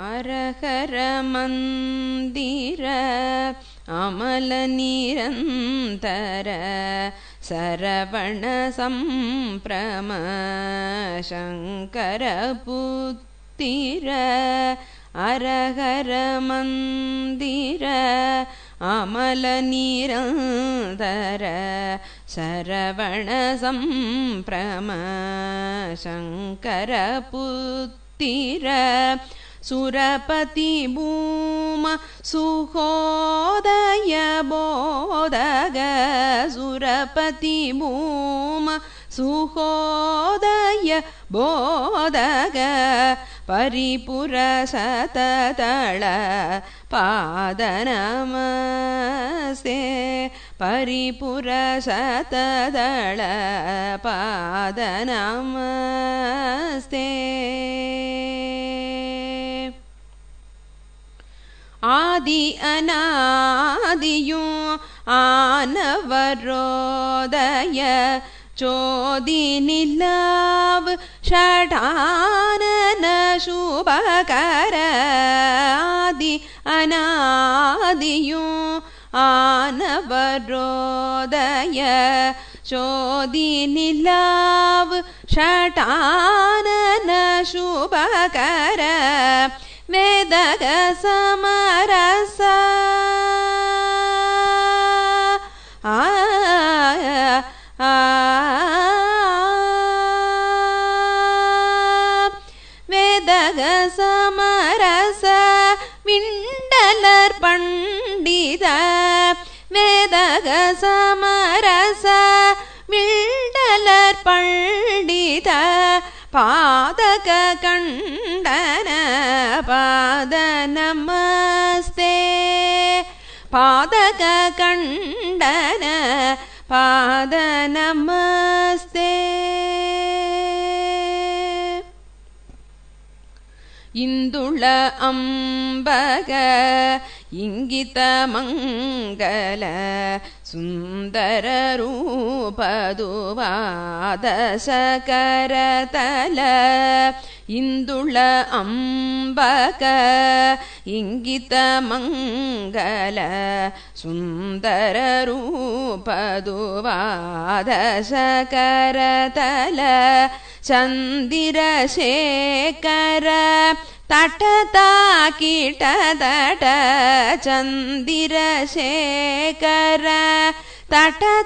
அரகர மந்திர அமல நிரந்தர சரவண சம்பிரம சங்கர புத்திர அரகர மந்திர அமல நிரந்தர சரவண சம்பிரம சங்கர புத்திர சுரபதி பூம சுகோதய போதக சுரபதி பூம சுகோதய போதக பரிபுர சததள பாதநமஸ்தே பரிபுர சததள பாதநமஸ்தே ஆதி அநாதியும் ஆனவரோதய சோதி நிலாவு ஷடானன சுபகர ஆதி அநாதியும் ஆனவரோதய சோதி நிலாவு ஷடானன சுபகர வேதக சமரச வேதக சமரச விண்டலர் பண்டித வேதக சமரச விண்டலர் பண்டித பாதக கண்டன பாத நமஸ்தே பாதக கண்டன பாத நமஸ்தே இந்துள அம்பக இங்கித மங்கள சுந்தர ரூபதுவாத சகரதல இந்துள அம்பக இங்கித மங்கள சுந்தர தட்டதாக்கிட்டதட சந்திரசேகர தட்டதாக்கிட்டதட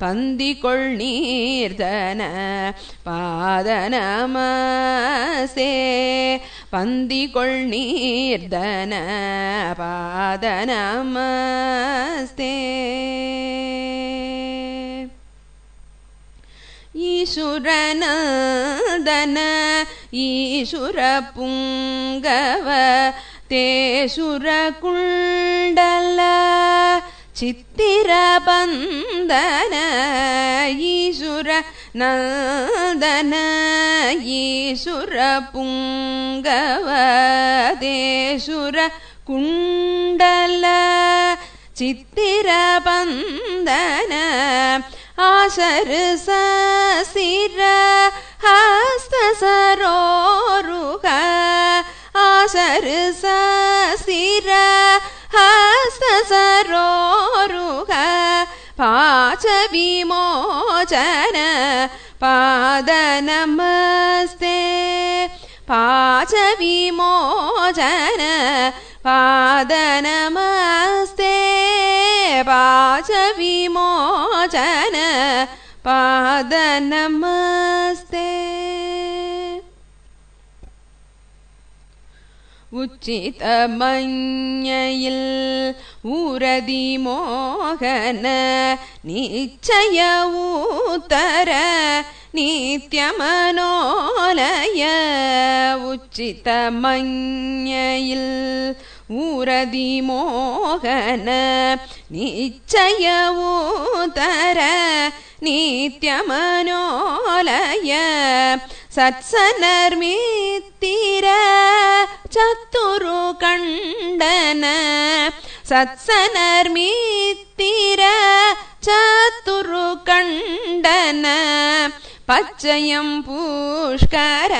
பந்திகொள் நீர்தன பாதனமசே பந்திகொள் நீர்தன பாதனமஸ்தே ईश्वर ईशुरपुङ्गव ईशुर पुङ्गव ते सुर कुण्डल चित्तिरपन्दन ईशर नन्दन ईशरपुङ्गव ते सुर कुण्डल चित्तिरपन्दन आशर हस्तसरोरुह हस्त हस्तसरोरुह रुग आशर सिर हस्त पाच विमोजन पादन पाच विमोजन पादन പാചവിമോചന പാദനമസ്തേ. ഉച്ചിതമഞ്ഞയിൽ ഉരതി മോഹന നിശ്ചയ ഉത്തര നിത്യമനോലയ ഉച്ചിത മഞ്ഞയിൽ ஊரதி மோகன நிச்சய ஊத்தர மனோலய சத்சனர்மித்திர சத்துரு கண்டன சத்சனர்மித்திர சத்துரு கண்டன பச்சயம் புஷ்கர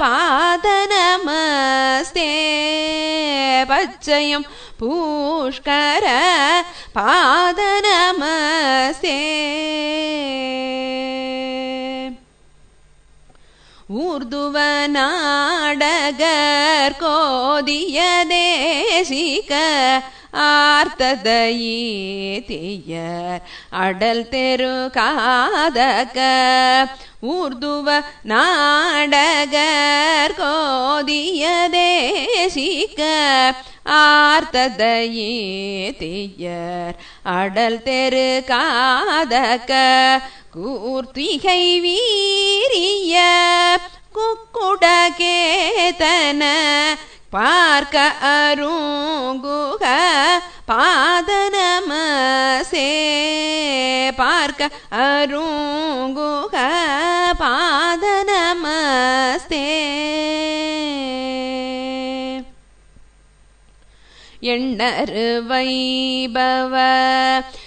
பாதனமஸ்தே. பச்சையும் பூஷ்கர பாதனமசே ஊர்துவ நாடகர் கோதிய தேசிக ஆர்த்ததயீதியர் அடல் தெரு காதக ஊர்துவ நாடகர் கோதிய தேசிக்க ஆர்த்ததயீதியர் அடல் தெரு காதக கூர்த்திகை வீரிய குக்குடகேதன பார்க்க அருங்குக பாதனமசே. பார்க்க அருங்குக பாதனமஸ்தே எண்ணரு வைபவ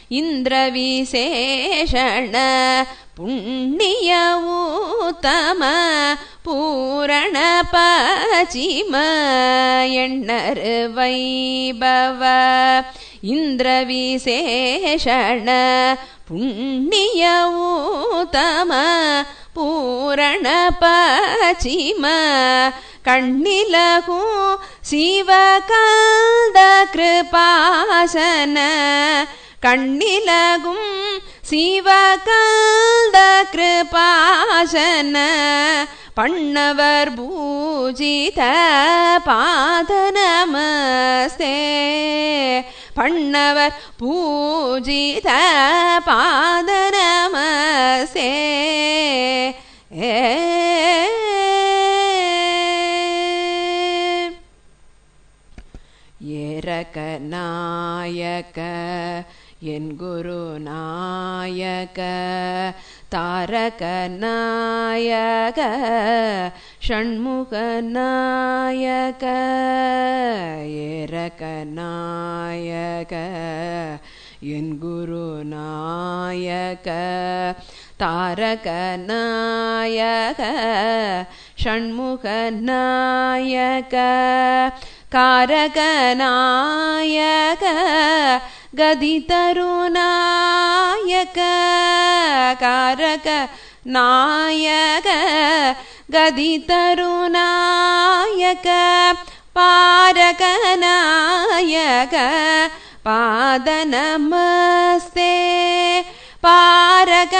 இந்திர விசேஷண புண்ணிய ஊத்தம பூரண பச்சிம எண்ணரு வைபவ இந்திர விசேஷண புண்ணிய ஊத்தம பூரண பச்சிம கண்ணிலகு சிவகந்த கிருபாசன கண்ணிலகும் சிவகந்த கிருபாசன பண்ணவர் பூஜித பாத நமஸ்தே. பண்ணவர் பூஜித பாதனமசே. ஏ ஏரக நாயக என் குரு நாயக தாரகநாயக ஷண்முகநாயக ஏரகநாயக என் குரு நாயக தாரக நாயக காரகநாயக गदि तरुणायककारक नायक गदितरुनायक पारकनायक पादनमस्ते पारकनायक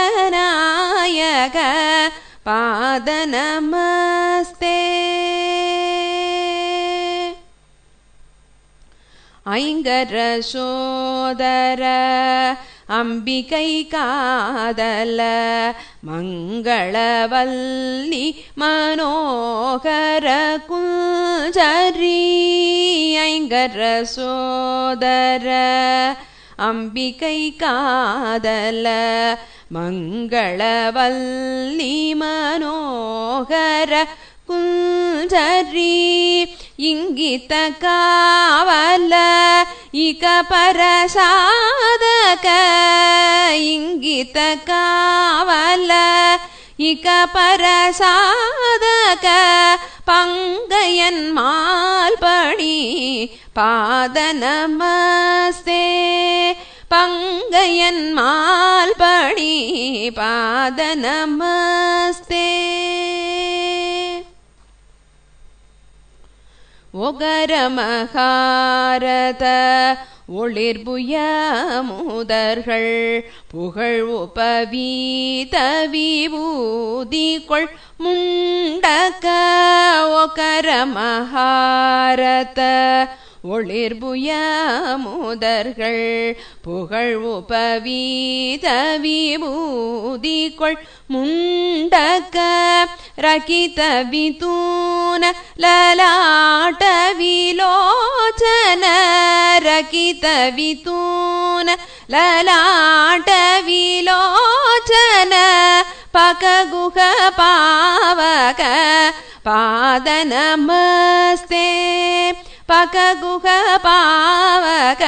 पादनमस्ते। ஐங்கர சோதர அம்பிகை காதல மங்களவல்லி மனோகர குஞ்சரி ஐங்கர சோதர அம்பிகை காதல மங்களவல்லி மனோகர குஞ்சரி. இங்கித்த காவல இக பரசாதக. இங்கித்த காவல இக பரசாதக. பங்கையன் மால்பணி பாதநமஸ்தே பங்கையன் மால்பணி பாதநமஸ்தே ஒகரமகாரத ஒளிர்புய முதர்கள் புகழ் உபவீத முண்டக ஒகரமகாரத ஒளிர்புய முதர்கள் புகழ் உபவீத விபூதி கொள் முண்டக்க ரகித விதூன லலாட்டவிலோச்சன ரகித விதூன லலாட்ட பககுக பாவக பாதநமஸ்தே पकगुह पावक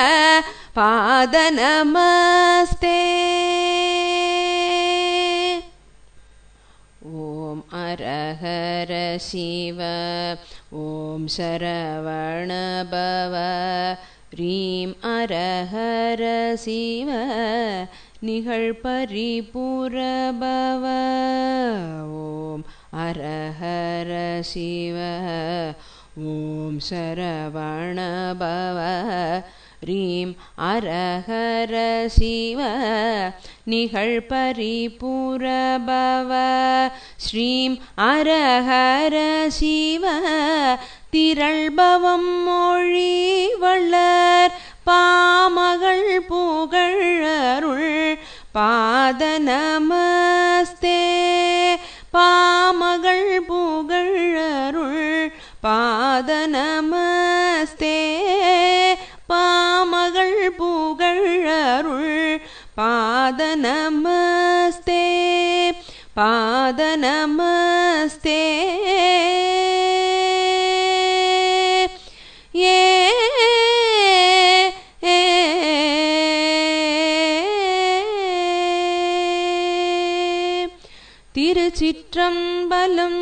पादनमस्ते। ॐ अरहर शिव ॐ शरवणभव ह्रीं अरहर शिव निगळ्परिपुरभव ॐ अरहर शिव ॐ சிவ ஓம் ரீம் அரஹர சிவ நிகழ் பரிபுரபவ ஸ்ரீம் அரஹர சிவ திரள்பவம் மொழி வள்ளர் பாமகள் புகழருள் பாத நமஸ்தே பாமகள் புகழருள் பாதநமஸ்தே பாமகள் புகழருள் பாத பாதநமஸ்தே பாத திருச்சிற்றம்பலம்